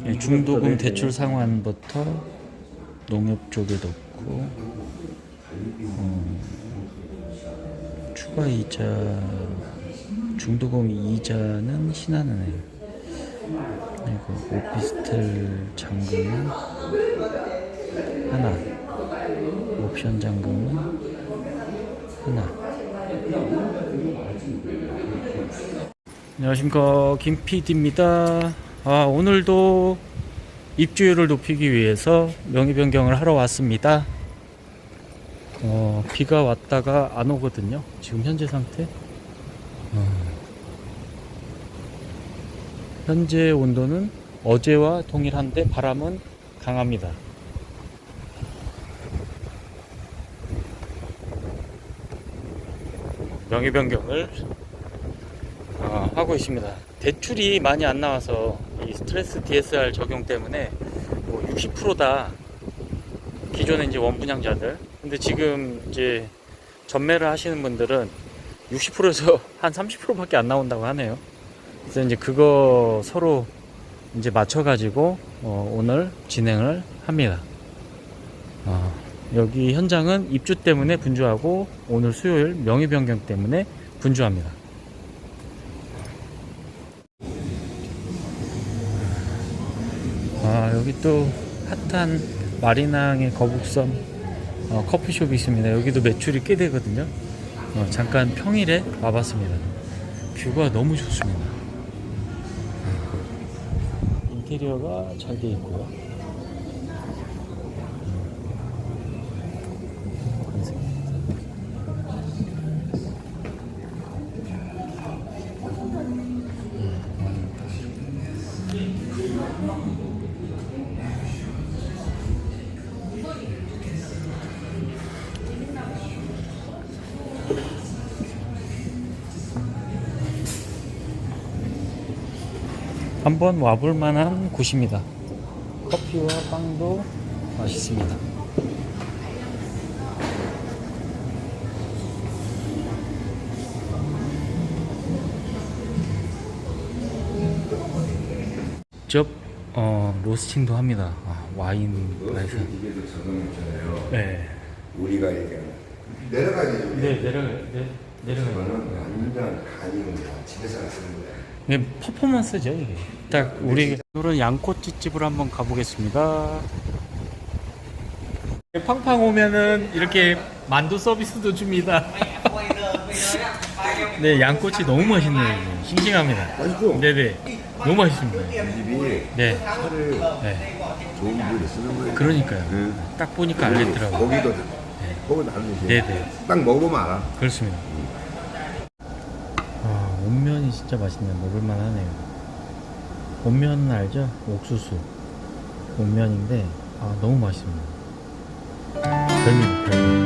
네, 중도금 대출 상환부터 농협 쪽에 넣고 어, 추가 이자 중도금 이자는 신한은행. 그리고 오피스텔 잔금은 하나. 옵션 잔금은 하나. 안녕하십니까. 김 PD입니다. 아 오늘도 입주율을 높이기 위해서 명의 변경을 하러 왔습니다. 어, 비가 왔다가 안 오거든요. 지금 현재 상태. 어, 현재 온도는 어제와 동일한데 바람은 강합니다. 명의 변경을 어, 하고 있습니다. 대출이 많이 안 나와서 이 스트레스 DSR 적용 때문에 뭐 60%다 기존에 이제 원분양자들. 근데 지금 이제 전매를 하시는 분들은 60%에서 한 30%밖에 안 나온다고 하네요. 그래서 이제 그거 서로 이제 맞춰가지고 어, 오늘 진행을 합니다. 어, 여기 현장은 입주 때문에 분주하고 오늘 수요일 명의 변경 때문에 분주합니다. 아 여기 또 핫한 마리낭의 거북섬 어, 커피숍이 있습니다. 여기도 매출이 꽤 되거든요. 어, 잠깐 평일에 와봤습니다. 뷰가 너무 좋습니다. 어, 인테리어가 잘 되어 있고요. 한번 와볼 만한 곳입니다. 커피와 빵도 맛있습니다. 직접 어, 로스팅도 합니다. 아, 와인 적응했잖아요. 네. 우리가 이게 내려가야죠. 네 내려 네 내려가. 그거는 완전 그냥 집에서 쓰는 거야. 이게 퍼포먼스죠 이게. 딱 우리 오늘은 양꼬치집을 한번 가보겠습니다. 팡팡 오면은 이렇게 만두 서비스도 줍니다. 네, 양꼬치 너무 맛있네요. 이거. 싱싱합니다. 맛있죠? 네네, 너무 맛있습니다. 이 집이 네, 차를 네, 좋은 물에 쓰는 거예요. 그러니까요. 네. 딱 보니까 알겠더라고요. 고기도 고기 다르지. 네네, 딱 먹어보면 알아. 그렇습니다. 아, 온면이 진짜 맛있네요. 먹을만 하네요. 온면 알죠? 옥수수. 온면인데, 아, 너무 맛있습니다. 별미입니다, 별미.